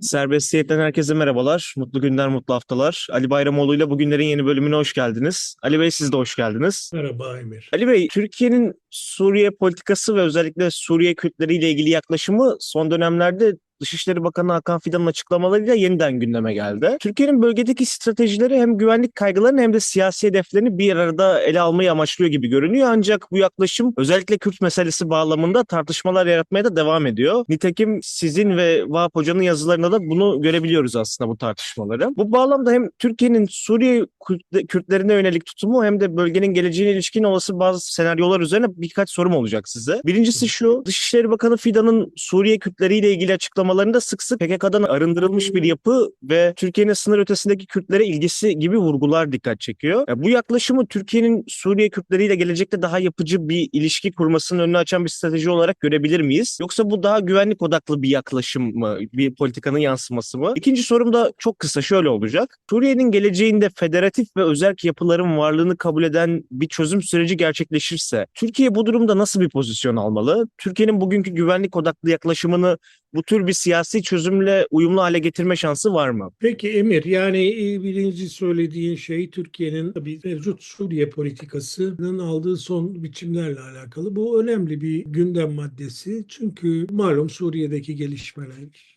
Serbestiyetten herkese merhabalar. Mutlu günler, mutlu haftalar. Ali Bayramoğlu ile bugünlerin yeni bölümüne hoş geldiniz. Ali Bey siz de hoş geldiniz. Merhaba Emir. Ali Bey, Türkiye'nin Suriye politikası ve özellikle Suriye Kürtleri ile ilgili yaklaşımı son dönemlerde Dışişleri Bakanı Hakan Fidan'ın açıklamalarıyla yeniden gündeme geldi. Türkiye'nin bölgedeki stratejileri hem güvenlik kaygılarını hem de siyasi hedeflerini bir arada ele almayı amaçlıyor gibi görünüyor. Ancak bu yaklaşım özellikle Kürt meselesi bağlamında tartışmalar yaratmaya da devam ediyor. Nitekim sizin ve Vahap Hoca'nın yazılarında da bunu görebiliyoruz aslında bu tartışmaları. Bu bağlamda hem Türkiye'nin Suriye Kürt- Kürtlerine yönelik tutumu hem de bölgenin geleceğine ilişkin olası bazı senaryolar üzerine birkaç sorum olacak size. Birincisi şu, Dışişleri Bakanı Fidan'ın Suriye Kürtleriyle ilgili açıklamalarında sık sık PKK'dan arındırılmış bir yapı ve Türkiye'nin sınır ötesindeki Kürtlere ilgisi gibi vurgular dikkat çekiyor. Ya bu yaklaşımı Türkiye'nin Suriye Kürtleriyle gelecekte daha yapıcı bir ilişki kurmasının önünü açan bir strateji olarak görebilir miyiz? Yoksa bu daha güvenlik odaklı bir yaklaşım mı, bir politikanın yansıması mı? İkinci sorum da çok kısa şöyle olacak. Suriye'nin geleceğinde federatif ve özerk yapıların varlığını kabul eden bir çözüm süreci gerçekleşirse Türkiye bu durumda nasıl bir pozisyon almalı? Türkiye'nin bugünkü güvenlik odaklı yaklaşımını bu tür bir siyasi çözümle uyumlu hale getirme şansı var mı? Peki Emir yani e, birinci söylediğin şey Türkiye'nin tabii mevcut Suriye politikasının aldığı son biçimlerle alakalı. Bu önemli bir gündem maddesi. Çünkü malum Suriye'deki gelişmeler,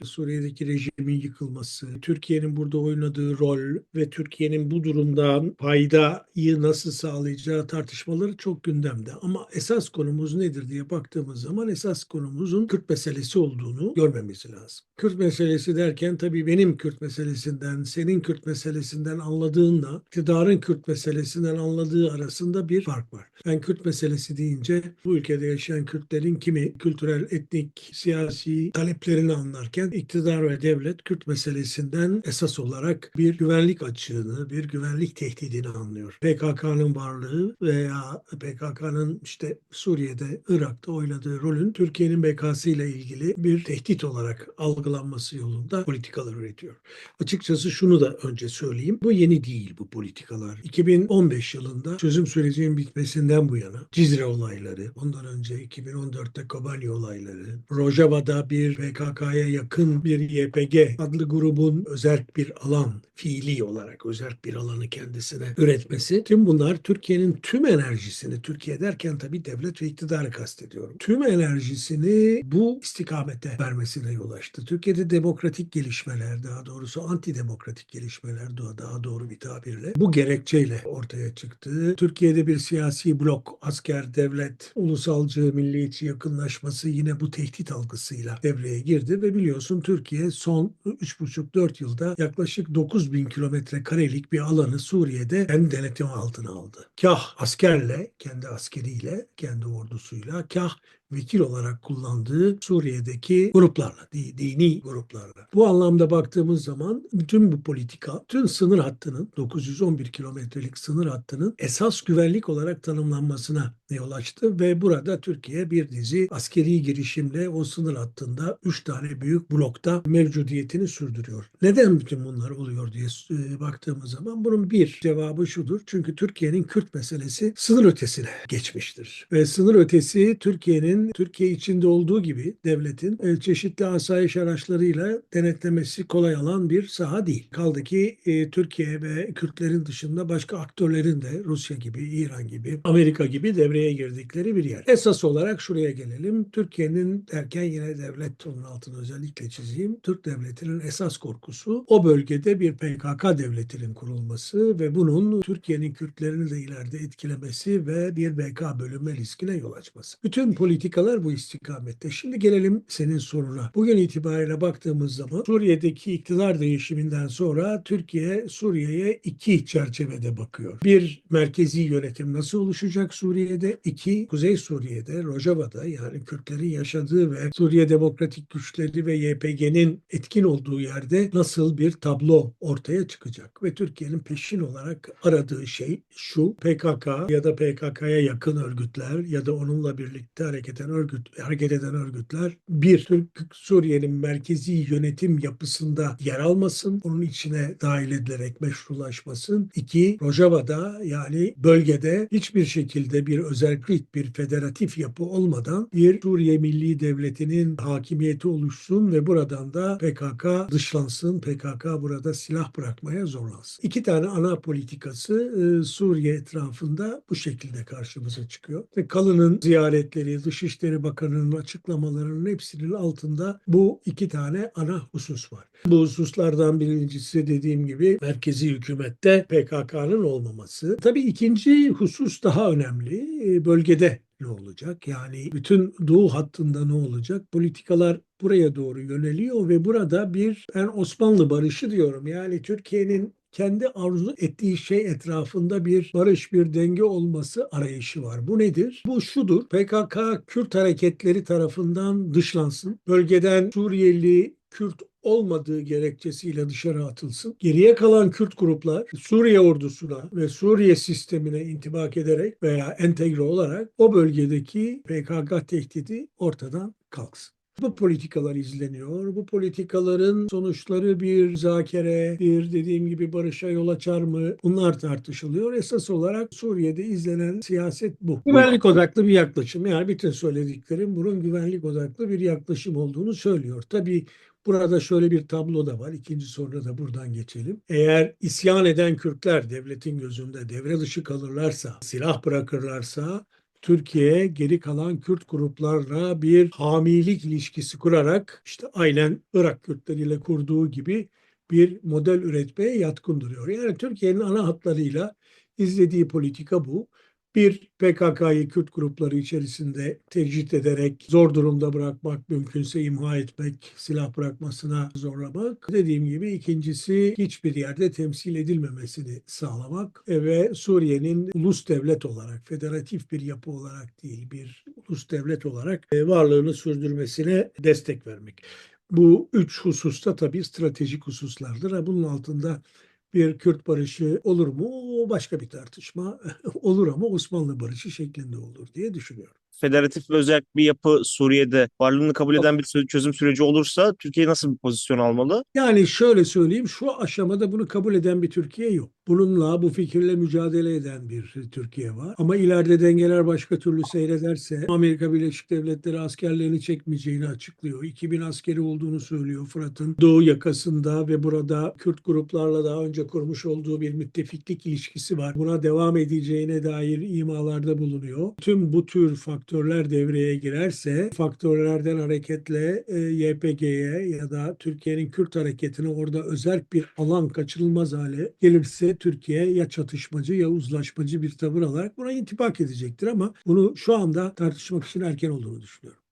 Suriye'deki rejimin yıkılması, Türkiye'nin burada oynadığı rol ve Türkiye'nin bu durumdan faydayı nasıl sağlayacağı tartışmaları çok gündemde. Ama esas konumuz nedir diye baktığımız zaman esas konumuzun Kürt meselesi olduğunu görmemiz lazım. Kürt meselesi derken tabii benim Kürt meselesinden, senin Kürt meselesinden anladığınla iktidarın Kürt meselesinden anladığı arasında bir fark var. Ben Kürt meselesi deyince bu ülkede yaşayan Kürtlerin kimi kültürel, etnik, siyasi taleplerini anlarken iktidar ve devlet Kürt meselesinden esas olarak bir güvenlik açığını, bir güvenlik tehdidini anlıyor. PKK'nın varlığı veya PKK'nın işte Suriye'de, Irak'ta oynadığı rolün Türkiye'nin BK'sı ile ilgili bir tehdit olarak algılanması yolunda politikalar üretiyor. Açıkçası şunu da önce söyleyeyim. Bu yeni değil bu politikalar. 2015 yılında çözüm sürecinin bitmesinden bu yana Cizre olayları, ondan önce 2014'te Kobani olayları, Rojava'da bir PKK'ya yakın bir YPG adlı grubun özerk bir alan, fiili olarak özerk bir alanı kendisine üretmesi. Tüm bunlar Türkiye'nin tüm enerjisini, Türkiye derken tabii devlet ve iktidarı kastediyorum. Tüm enerjisini bu istikamete vermesine yol açtı. Türkiye'de demokratik gelişmeler, daha doğrusu antidemokratik gelişmeler daha doğru bir tabirle bu gerekçeyle ortaya çıktı. Türkiye'de bir siyasi blok, asker, devlet, ulusalcı, milliyetçi yakınlaşması yine bu tehdit algısıyla devreye girdi ve biliyorsun Türkiye son 3,5-4 yılda yaklaşık 9 bin kilometre karelik bir alanı Suriye'de kendi denetimi altına aldı. Kah askerle, kendi askeriyle, kendi ordusuyla, kah vekil olarak kullandığı Suriye'deki gruplarla, di- dini gruplarla. Bu anlamda baktığımız zaman bütün bu politika, tüm sınır hattının 911 kilometrelik sınır hattının esas güvenlik olarak tanımlanmasına yol açtı ve burada Türkiye bir dizi askeri girişimle o sınır hattında 3 tane büyük blokta mevcudiyetini sürdürüyor. Neden bütün bunlar oluyor diye e, baktığımız zaman bunun bir cevabı şudur. Çünkü Türkiye'nin Kürt meselesi sınır ötesine geçmiştir. Ve sınır ötesi Türkiye'nin Türkiye içinde olduğu gibi devletin e, çeşitli asayiş araçlarıyla denetlemesi kolay alan bir saha değil. Kaldı ki e, Türkiye ve Kürtlerin dışında başka aktörlerin de Rusya gibi, İran gibi, Amerika gibi devreye girdikleri bir yer. Esas olarak şuraya gelelim. Türkiye'nin derken yine devlet onun altını özellikle çizeyim. Türk devletinin esas korkusu o bölgede bir PKK devletinin kurulması ve bunun Türkiye'nin Kürtlerini de ileride etkilemesi ve bir BK bölünme riskine yol açması. Bütün politikalar bu istikamette. Şimdi gelelim senin soruna. Bugün itibariyle baktığımız zaman Suriye'deki iktidar değişiminden sonra Türkiye Suriye'ye iki çerçevede bakıyor. Bir, merkezi yönetim nasıl oluşacak Suriye'de? İki, Kuzey Suriye'de, Rojava'da yani Kürtlerin yaşadığı ve Suriye Demokratik Güçleri ve YPG'nin etkin olduğu yerde nasıl bir tablo ortaya çıkacak? Ve Türkiye'nin peşin olarak aradığı şey şu, PKK ya da PKK'ya yakın örgütler ya da onunla birlikte hareket eden örgüt, hareket eden örgütler bir Türk Suriye'nin merkezi yönetim yapısında yer almasın, onun içine dahil edilerek meşrulaşmasın. İki, Rojava'da yani bölgede hiçbir şekilde bir özellik, bir federatif yapı olmadan bir Suriye Milli Devleti'nin hakimiyeti oluşsun ve buradan da PKK dışlansın, PKK burada silah bırakmaya zorlansın. İki tane ana politikası e, Suriye etrafında bu şekilde karşımıza çıkıyor. Ve Kalın'ın ziyaretleri, Dışişleri Bakanı'nın açıklamalarının hepsinin altında bu iki tane ana husus var. Bu hususlardan birincisi dediğim gibi merkezi hükümette PKK'nın olmaması. Tabii ikinci husus daha önemli. E, Bölgede ne olacak? Yani bütün doğu hattında ne olacak? Politikalar buraya doğru yöneliyor ve burada bir ben Osmanlı barışı diyorum. Yani Türkiye'nin kendi arzu ettiği şey etrafında bir barış, bir denge olması arayışı var. Bu nedir? Bu şudur. PKK Kürt hareketleri tarafından dışlansın. Bölgeden Suriyeli Kürt olmadığı gerekçesiyle dışarı atılsın. Geriye kalan Kürt gruplar Suriye ordusuna ve Suriye sistemine intibak ederek veya entegre olarak o bölgedeki PKK tehdidi ortadan kalksın. Bu politikalar izleniyor. Bu politikaların sonuçları bir müzakere, bir dediğim gibi barışa yol açar mı? Bunlar tartışılıyor. Esas olarak Suriye'de izlenen siyaset bu. Güvenlik odaklı bir yaklaşım. Yani bütün söylediklerim bunun güvenlik odaklı bir yaklaşım olduğunu söylüyor. Tabii Burada şöyle bir tablo da var. İkinci soruda da buradan geçelim. Eğer isyan eden Kürtler devletin gözünde devre dışı kalırlarsa, silah bırakırlarsa Türkiye geri kalan Kürt gruplarla bir hamilik ilişkisi kurarak işte aynen Irak Kürtleriyle kurduğu gibi bir model üretmeye yatkın duruyor. Yani Türkiye'nin ana hatlarıyla izlediği politika bu. Bir PKK'yı Kürt grupları içerisinde tecrit ederek zor durumda bırakmak, mümkünse imha etmek, silah bırakmasına zorlamak. Dediğim gibi ikincisi hiçbir yerde temsil edilmemesini sağlamak ve Suriye'nin ulus devlet olarak, federatif bir yapı olarak değil, bir ulus devlet olarak e, varlığını sürdürmesine destek vermek. Bu üç hususta tabii stratejik hususlardır. Bunun altında bir Kürt barışı olur mu? O başka bir tartışma. olur ama Osmanlı barışı şeklinde olur diye düşünüyorum. Federatif ve özel bir yapı Suriye'de varlığını kabul eden bir çözüm süreci olursa Türkiye nasıl bir pozisyon almalı? Yani şöyle söyleyeyim, şu aşamada bunu kabul eden bir Türkiye yok. Bununla, bu fikirle mücadele eden bir Türkiye var. Ama ileride dengeler başka türlü seyrederse Amerika Birleşik Devletleri askerlerini çekmeyeceğini açıklıyor. 2000 askeri olduğunu söylüyor Fırat'ın doğu yakasında ve burada Kürt gruplarla daha önce kurmuş olduğu bir müttefiklik ilişkisi var. Buna devam edeceğine dair imalarda bulunuyor. Tüm bu tür faktörler devreye girerse faktörlerden hareketle e, YPG'ye ya da Türkiye'nin Kürt hareketine orada özel bir alan kaçınılmaz hale gelirse Türkiye ya çatışmacı ya uzlaşmacı bir tavır alarak buna intibak edecektir ama bunu şu anda tartışmak için erken olduğunu düşünüyorum.